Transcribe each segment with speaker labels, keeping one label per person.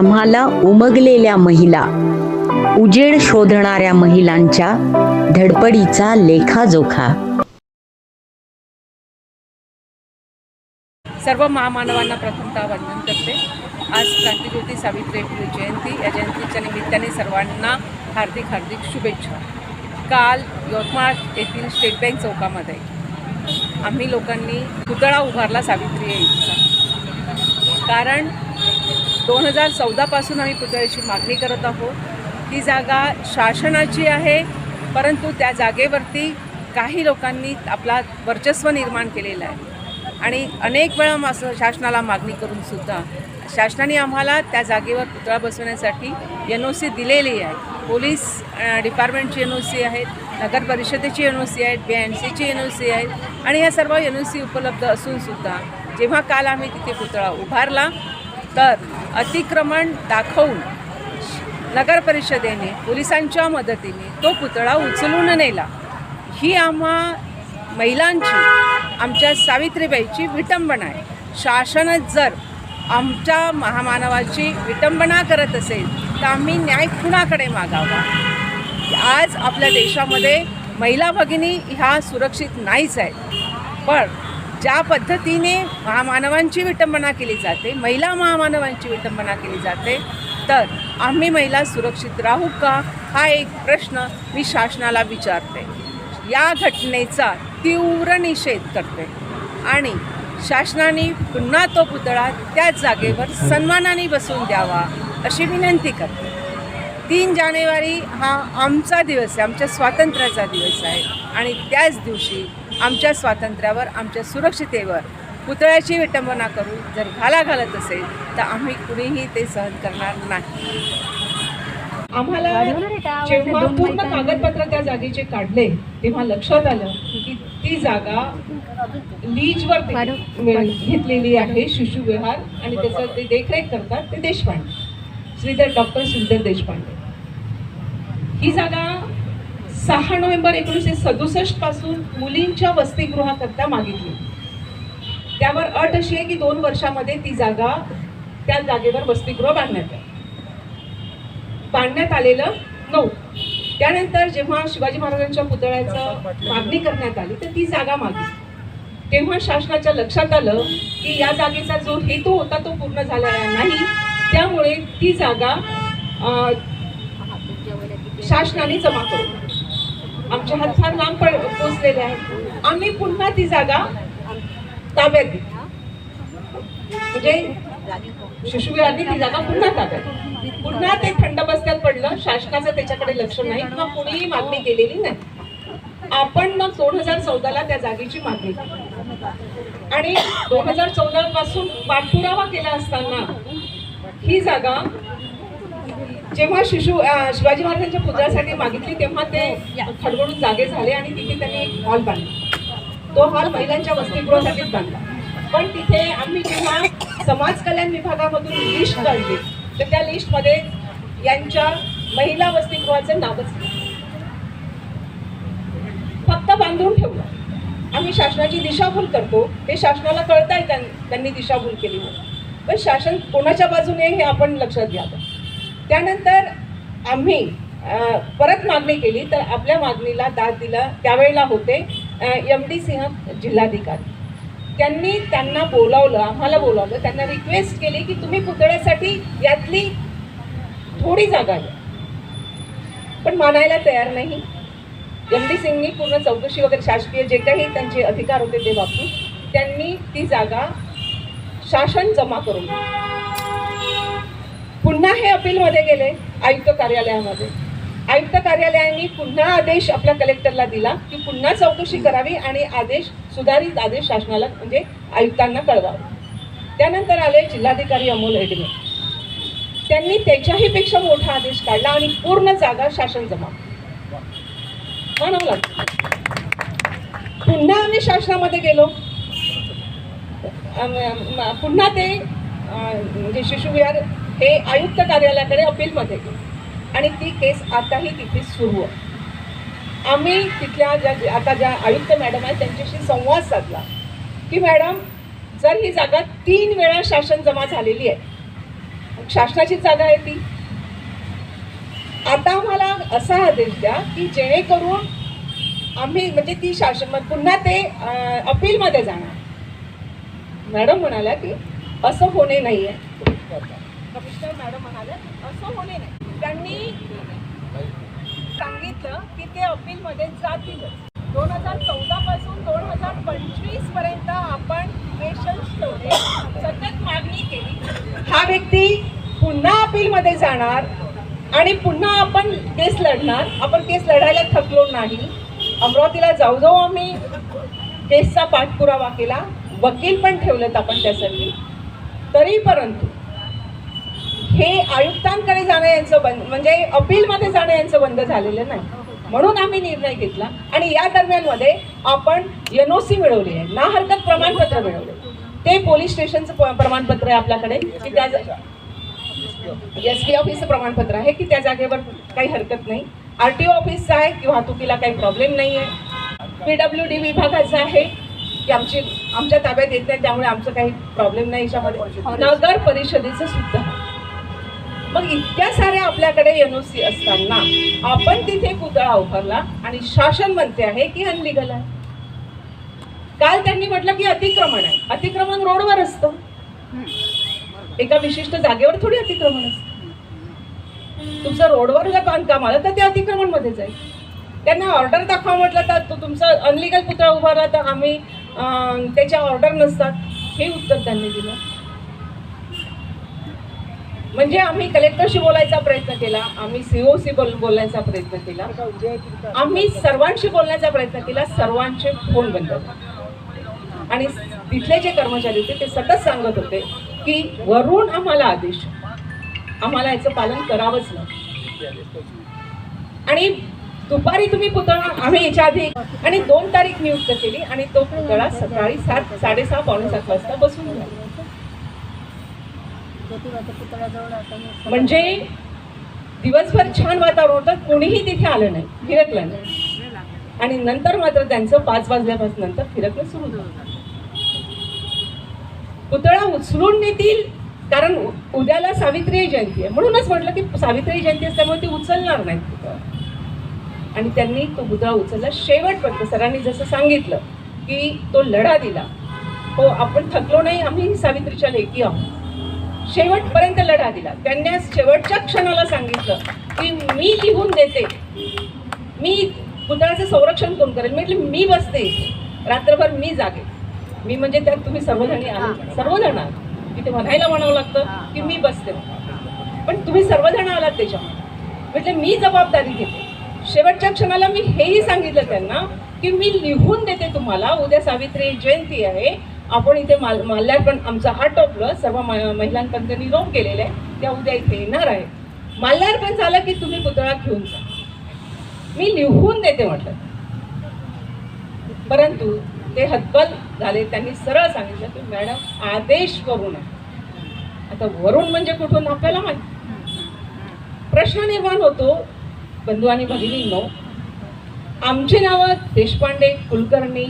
Speaker 1: आम्हाला उमगलेल्या महिला उजेड शोधणाऱ्या महिलांच्या धडपडीचा लेखाजोखा.
Speaker 2: सर्व महामानवांना प्रथमतः वंदन करते. आज क्रांतिज्योती सावित्री फुले जयंती. या जयंतीच्या निमित्ताने सर्वांना हार्दिक हार्दिक शुभेच्छा. काल यवतमाळ येथील स्टेट बँक चौकामध्ये आम्ही लोकांनी पुतळा उभारला सावित्री यांचा कारण दोन हजार चौदापासून आम्ही पुतळ्याची मागणी करत आहोत. ही जागा शासनाची आहे परंतु त्या जागेवरती काही लोकांनी आपला वर्चस्व निर्माण केलेलं आहे. आणि अनेक वेळा असं शासनाला मागणी करून सुद्धा शासनाने आम्हाला त्या जागेवर पुतळा बसवण्यासाठी एन ओ सी दिलेली आहे. पोलीस डिपार्टमेंटची एन ओ सी आहेत नगर परिषदेची एन ओ सी आहेत बी एन सीची एन ओ सी आहेत आणि या सर्व एन ओ सी उपलब्ध असूनसुद्धा जेव्हा काल आम्ही तिथे पुतळा उभारला तर अतिक्रमण दाखवून नगर परिषदेने पोलिसांच्या मदतीने तो पुतळा उचलून नेला. ही आम्हा महिलांची आमच्या सावित्रीबाईची विटंबना आहे. शासनच जर आमच्या महामानवाची विटंबना करत असेल तर आम्ही न्याय कुणाकडे मागावा? आज आपल्या देशामध्ये महिला भगिनी ह्या सुरक्षित नाहीच आहेत. पण ज्या पद्धतीने महामानवांची विटंबना केली जाते महिला महामानवांची विटंबना केली जाते तर आम्ही महिला सुरक्षित राहू का? हा एक प्रश्न मी शासनाला विचारते. या घटनेचा तीव्र निषेध करते. आणि शासनाने पुन्हा तो पुतळा त्याच जागेवर सन्मानाने बसवून द्यावा अशी विनंती करते. तीन जानेवारी हा आमचा दिवस आहे आमच्या स्वातंत्र्याचा दिवस आहे. आणि त्याच दिवशी आमच्या स्वातंत्र्यावर आमच्या सुरक्षितेवर पुतळ्याची विटंबना करून जर घाला घालत असेल तर आम्ही कुणीही ते सहन करणार नाही. आम्हाला जेव्हा पूर्ण कागदपत्र त्या जागेचे काढले तेव्हा लक्षात आलं की ती जागा लीजवर घेतलेली आहे शिशु विहार आणि त्याचं ते देखरेख करतात ते देशपांडे. श्रीधर डॉक्टर श्रीधर देशपांडे. ही जागा सहा नोव्हेंबर एकोणीसशे सदुसष्टपासून मुलींच्या वसतिगृहाकरता मागितली. त्यावर अट अशी आहे की दोन वर्षामध्ये ती जागा त्या जागेवर वसतिगृह बांधण्यात आहे बांधण्यात आलेलं नऊ. त्यानंतर जेव्हा शिवाजी महाराजांच्या पुतळ्याचं मागणी करण्यात आली तर ती जागा मागितली. तेव्हा शासनाच्या लक्षात आलं की या जागेचा जो हेतू होता तो पूर्ण झालेला नाही. त्यामुळे ती जागा शासनाने जमा करू आमच्या हात लांब पोचलेले आहेत. आम्ही पुन्हा ती जागा ताब्यात घेतली म्हणजे शिशुविहारने ती जागा पुन्हा ताब्यात पुन्हा ते थंड बस्त्यात पडलं शासनाचं त्याच्याकडे लक्ष नाही किंवा कुणीही मागणी केलेली नाही. आपण मग दोन हजार चौदाला त्या जागेची मागणी आणि दोन हजार चौदा पासून पाठपुरावा केला असताना ही जागा जेव्हा शिशु शिवाजी महाराजांच्या पुतळ्यासाठी मागितली तेव्हा ते खडबडून जागे झाले आणि तिथे त्यांनी एक हॉल बांधला. तो हॉल महिलांच्या वसतिगृहासाठीच बांधला. पण तिथे आम्ही जेव्हा समाज कल्याण विभागामधून लिस्ट काढली तर त्या लिस्टमध्ये यांच्या महिला वसतिगृहाचं नावच. फक्त बांधून ठेवलं. आम्ही शासनाची दिशाभूल करतो. हे शासनाला कळत आहे त्यांनी दिशाभूल केली म्हणून. पण शासन कोणाच्या बाजूने हे आपण लक्षात घ्यावं? त्यानंतर आम्ही परत मागणी केली तर आपल्या मागणीला दाद दिला त्यावेळेला होते एम डी सिंह जिल्हाधिकारी. त्यांनी त्यांना बोलावलं आम्हाला बोलावलं त्यांना रिक्वेस्ट केली की तुम्ही पुतळ्यासाठी यातली थोडी जागा द्या. पण मानायला तयार नाही. एम डी सिंगनी पूर्ण चौकशी वगैरे शासकीय जे काही त्यांचे अधिकार होते ते वापरून त्यांनी ती जागा शासन जमा करून दिली. पुन्हा हे अपीलमध्ये गेले आयुक्त कार्यालयामध्ये. आयुक्त कार्यालयाने पुन्हा आदेश आपल्या कलेक्टरला दिला की पुन्हा चौकशी करावी आणि आदेश सुधारित आदेश शासनाला म्हणजे आयुक्तांना कळवावे. त्यानंतर आले जिल्हाधिकारी अमोल हेडगे. त्यांनी त्याच्याही पेक्षा मोठा आदेश काढला आणि पूर्ण जागा शासन जमा म्हणावं लागतं. पुन्हा आम्ही शासनामध्ये गेलो. पुन्हा ते म्हणजे शिशुविहार हे आयुक्त कार्यालयाकडे अपीलमध्ये गेलं आणि ती केस आताही तिथे सुरू आहे. आम्ही तिथल्या ज्या आता ज्या आयुक्त मॅडम आहेत त्यांच्याशी संवाद साधला. की मॅडम जर ही जागा तीन वेळा शासन जमा झालेली आहे शासनाची जागा आहे ती. आता आम्हाला असा आदेश द्या की जेणेकरून आम्ही म्हणजे ती शासन पुन्हा ते अपीलमध्ये जाणार. मॅडम म्हणाल्या की असं होणे नाही आहे कमिशनर मॅडम म्हणाल्या असं होणे नाही. त्यांनी सांगितलं की ते अपीलमध्ये जातीलच. दोन हजार चौदा पासून दोन हजार पंचवीसपर्यंत आपण पेशन्स ठेवले सतत मागणी केली. हा व्यक्ती पुन्हा अपीलमध्ये जाणार आणि पुन्हा आपण केस लढणार. आपण केस लढायला थकलो नाही. अमरावतीला जाऊ जाऊ आम्ही. केसचा पाठपुरावा केला. वकील पण ठेवलेत आपण त्यासाठी. तरी परंतु हे आयुक्तांकडे जाणं यांचं बंद म्हणजे अपीलमध्ये जाणं यांचं बंद झालेलं नाही. म्हणून आम्ही निर्णय घेतला. आणि या दरम्यानमध्ये आपण एन ओ सी मिळवली आहे. ना हरकत प्रमाणपत्र मिळवले. ते पोलीस स्टेशनचं प्रमाणपत्र आहे आपल्याकडे. की त्या एस पी ऑफिसचं प्रमाणपत्र आहे की त्या जागेवर काही हरकत नाही. आर टी ओ ऑफिसचं आहे की वाहतुकीला काही प्रॉब्लेम नाही आहे. पी डब्ल्यू डी विभागाचं आहे की आमची आमच्या ताब्यात येत नाही त्यामुळे आमचं काही प्रॉब्लेम नाही याच्यामध्ये. नगर परिषदेचं सुद्धा. मग इतक्या साऱ्या आपल्याकडे एन ओ सी असताना आपण तिथे पुतळा उभारला आणि शासन म्हणते आहे की अनलिगल आहे काल त्यांनी म्हटलं की अतिक्रमण आहे. अतिक्रमण रोडवर असतं. एका विशिष्ट जागेवर थोडी अतिक्रमण असतं. तुमचं रोडवर जर बांधकाम आलं तर ते अतिक्रमणमध्ये जाईल. त्यांना ऑर्डर दाखवा म्हटलं तर तो तुमचा अनलिगल पुतळा उभारला तर आम्ही त्याच्या ऑर्डर नसतात. हे उत्तर त्यांनी दिलं. म्हणजे आम्ही कलेक्टरशी बोलायचा प्रयत्न केला आम्ही सीओसी बोल बोलण्याचा प्रयत्न केला. आम्ही सर्वांशी बोलण्याचा प्रयत्न केला सर्वांचे फोन बंद. आणि तिथले जे कर्मचारी होते ते सतत सांगत होते की वरून आम्हाला आदेश आम्हाला याचं पालन करावंच नाही. आणि दुपारी तुम्ही पुतळा आम्ही याच्या आधी आणि दोन तारीख नियुक्त केली आणि तो पुतळा सकाळी सात साडेसहा पावणे सात वाजता बसून झाला म्हणजे दिवसभर छान वातावरण होतं कोणीही तिथे आलं नाही फिरकलं नाही. आणि नंतर मात्र त्यांचं पाच वाजल्यापासून नंतर फिरकणं सुरू झालं. पुतळा उचलून नेतील कारण उद्याला सावित्री जयंती आहे. म्हणूनच म्हटलं की सावित्री जयंती असल्यामुळे ती उचलणार नाहीत पुतळा. आणि त्यांनी तो पुतळा उचलला. शेवटपर्यंत सरांनी जसं सांगितलं की तो लढा दिला. हो आपण थकलो नाही आम्ही सावित्रीच्या लेखी आहोत. शेवटपर्यंत लढा दिला. त्यांनी शेवटच्या क्षणाला सांगितलं की मी लिहून देते. मी पुतळ्याचं संरक्षण कोण करेल म्हटलं मी बसते. रात्रभर मी जागे. मी म्हणजे त्यात तुम्ही सर्वजणी आले सर्वजण तिथे म्हणायला म्हणावं लागतं की मी बसते. पण तुम्ही सर्वजण आलात त्याच्यामध्ये म्हटलं मी जबाबदारी घेते. शेवटच्या क्षणाला मी हेही सांगितलं त्यांना की मी लिहून देते तुम्हाला. उद्या सावित्री जयंती आहे. आपण इथे माल माल्यार्पण आमचं आटोपलं सर्व म- महिलांपर्यंत निरोप केलेलं आहे. त्या उद्या इथे येणार आहे. माल्यार्पण झालं की तुम्ही पुतळा घेऊन जा. मी लिहून देते म्हटलं. परंतु ते हतबल झाले. त्यांनी सरळ सांगितलं की मॅडम आदेश करू नका आता वरून म्हणजे कुठून आपल्याला माहिती? प्रश्न निर्माण होतो बंधू आणि भगिनींनो. आमची नावं देशपांडे कुलकर्णी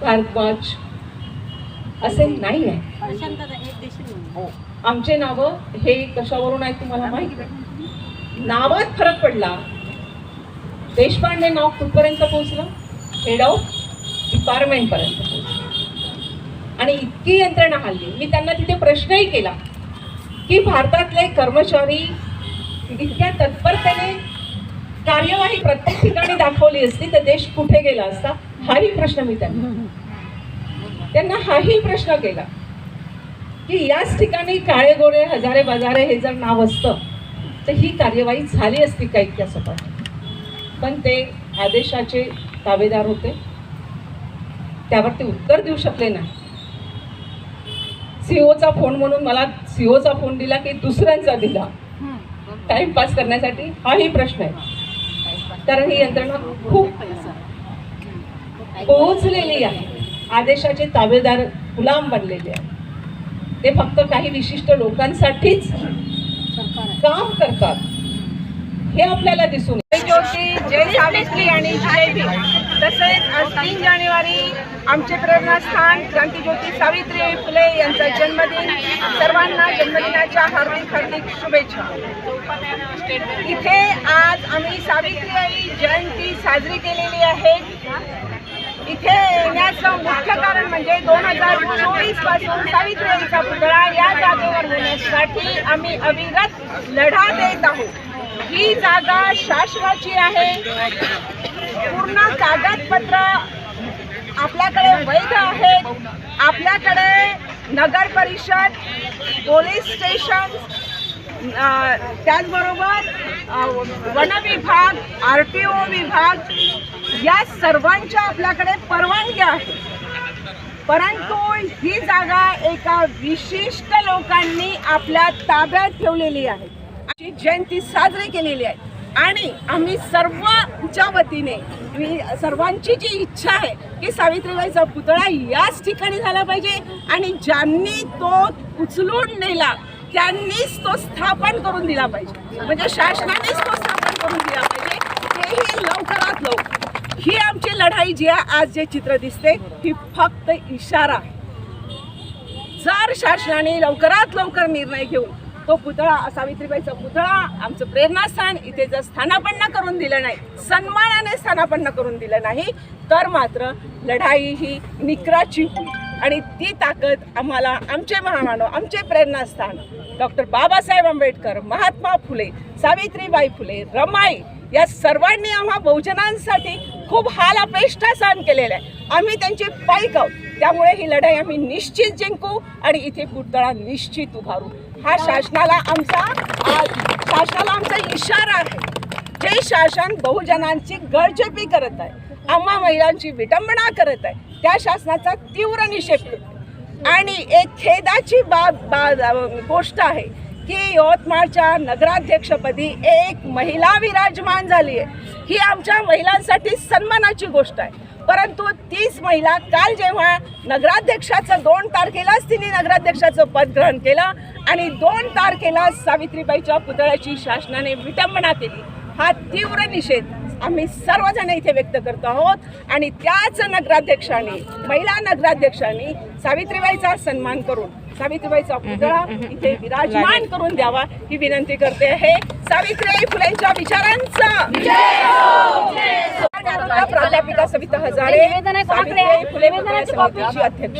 Speaker 2: भारद्वाज असे नाही आहे. आमचे नावं हे कशावरून आहे तुम्हाला माहिती? आहे नावात फरक पडला. देशपांडे नाव कुठपर्यंत पोहोचलं? हेड ऑफ डिपार्टमेंट पर्यंत पोहोचलं. आणि इतकी यंत्रणा हल्ली मी त्यांना तिथे प्रश्नही केला की भारतातले कर्मचारी इतक्या तत्परतेने कार्यवाही प्रत्येक ठिकाणी दाखवली असती तर देश कुठे गेला असता? हाही प्रश्न मी त्यांना त्यांना हाही प्रश्न केला की याच ठिकाणी काळे गोरे हजारे बाजारे हे जर नाव असतं तर ही कार्यवाही झाली असती का इतक्या सपाट पण ते आदेशाचे ताबेदार होते. त्यावर ते उत्तर देऊ शकले नाही. सीओचा फोन म्हणून मला सीओचा फोन दिला की दुसऱ्यांचा दिला. टाइमपास करण्यासाठी हाही प्रश्न आहे. कारण ही यंत्रणा खूप पोहोचलेली आहे. आदेशाचे ताबेदार गुलाम बनलेले आहेत. ते फक्त काही विशिष्ट लोकांसाठीच काम करतात. हे आपल्याला दिसून जय ज्योती जय सावित्री आणि जय भीम. तसेच आज तीन जानेवारी आमचे प्रेरणास्थान क्रांतीज्योती सावित्री फुले यांचा जन्मदिन. सर्वांना जन्मदिनाच्या हार्दिक हार्दिक शुभेच्छा. इथे आज आम्ही सावित्रीबाई जयंती साजरी केलेली आहे. इथे येण्याचं मुख्य कारण म्हणजे दोन हजार चोवीसपासून सावित्रीचा पुतळा या जागेवर होण्यासाठी आम्ही अविरत लढा देत आहोत. ही जागा शाश्वाची आहे. पूर्ण कागदपत्र आपल्याकडे वैध आहेत. आपल्याकडे नगर परिषद पोलीस स्टेशन त्याचबरोबर वन विभाग आर टी ओ विभाग या सर्वांच्या आपल्याकडे परवानगी आहेत परंतु ही जागा एका विशिष्ट लोकांनी आपल्या ताब्यात ठेवलेली आहे. अशी जयंती साजरी केलेली आहे. आणि आम्ही सर्वच्या वतीने सर्वांची जी इच्छा आहे की सावित्रीबाईचा पुतळा याच ठिकाणी झाला पाहिजे आणि ज्यांनी तो उचलून नेला त्यांनीच तो स्थापन करून दिला पाहिजे. म्हणजे शासनानेच तो स्थापन करून दिला पाहिजे तेही लवकरात लवकर ही आमची लढाई जी आहे आज जे चित्र दिसते ही फक्त इशारा. आहे जर शासनाने लवकरात लवकर निर्णय घेऊन तो पुतळा सावित्रीबाईचा पुतळा आमचं प्रेरणास्थान इथे जर स्थानापन्न करून दिलं नाही सन्मानाने स्थानापन्न करून दिलं नाही तर मात्र लढाई ही निकराची होईल. आणि ती ताकद आम्हाला आमचे महामानव आमचे प्रेरणास्थान डॉक्टर बाबासाहेब आंबेडकर महात्मा फुले सावित्रीबाई फुले रमाई या सर्वांनी आम्हा बहुजनांसाठी खूप हाल अपेष्टा सहन केलेला आहे. आम्ही त्यांचे पाईक आहोत त्यामुळे ही लढाई आम्ही निश्चित जिंकू आणि इथे पुतळा निश्चित उभारू. हा शासनाला आमचा शासनाला आमचा इशारा आहे. जे शासन बहुजनांची गळचेपी करत आहे आम्हा महिलांची विटंबना करत आहे त्या शासनाचा तीव्र निषेध आणि एक खेदाची बाब बा गोष्ट आहे की यवतमाळच्या नगराध्यक्षपदी एक महिला विराजमान झाली आहे. ही आमच्या महिलांसाठी सन्मानाची गोष्ट आहे. परंतु तीच महिला काल जेव्हा नगराध्यक्षाचं दोन तारखेलाच तिने नगराध्यक्षाचं पद ग्रहण केलं आणि दोन तारखेला सावित्रीबाईच्या पुतळ्याची शासनाने विटंबना केली. हा तीव्र निषेध आम्ही सर्वजण इथे व्यक्त करतो आहोत. आणि त्याच नगराध्यक्षाने महिला नगराध्यक्षांनी सावित्रीबाईचा सन्मान करून सावित्रीबाईचा पुतळा इथे विराजमान करून द्यावा ही विनंती करते. आहे सावित्रीबाई फुलेंच्या विचारांचा. प्राध्यापिका सविता हजारे सावित्रीबाई फुले अध्यक्ष.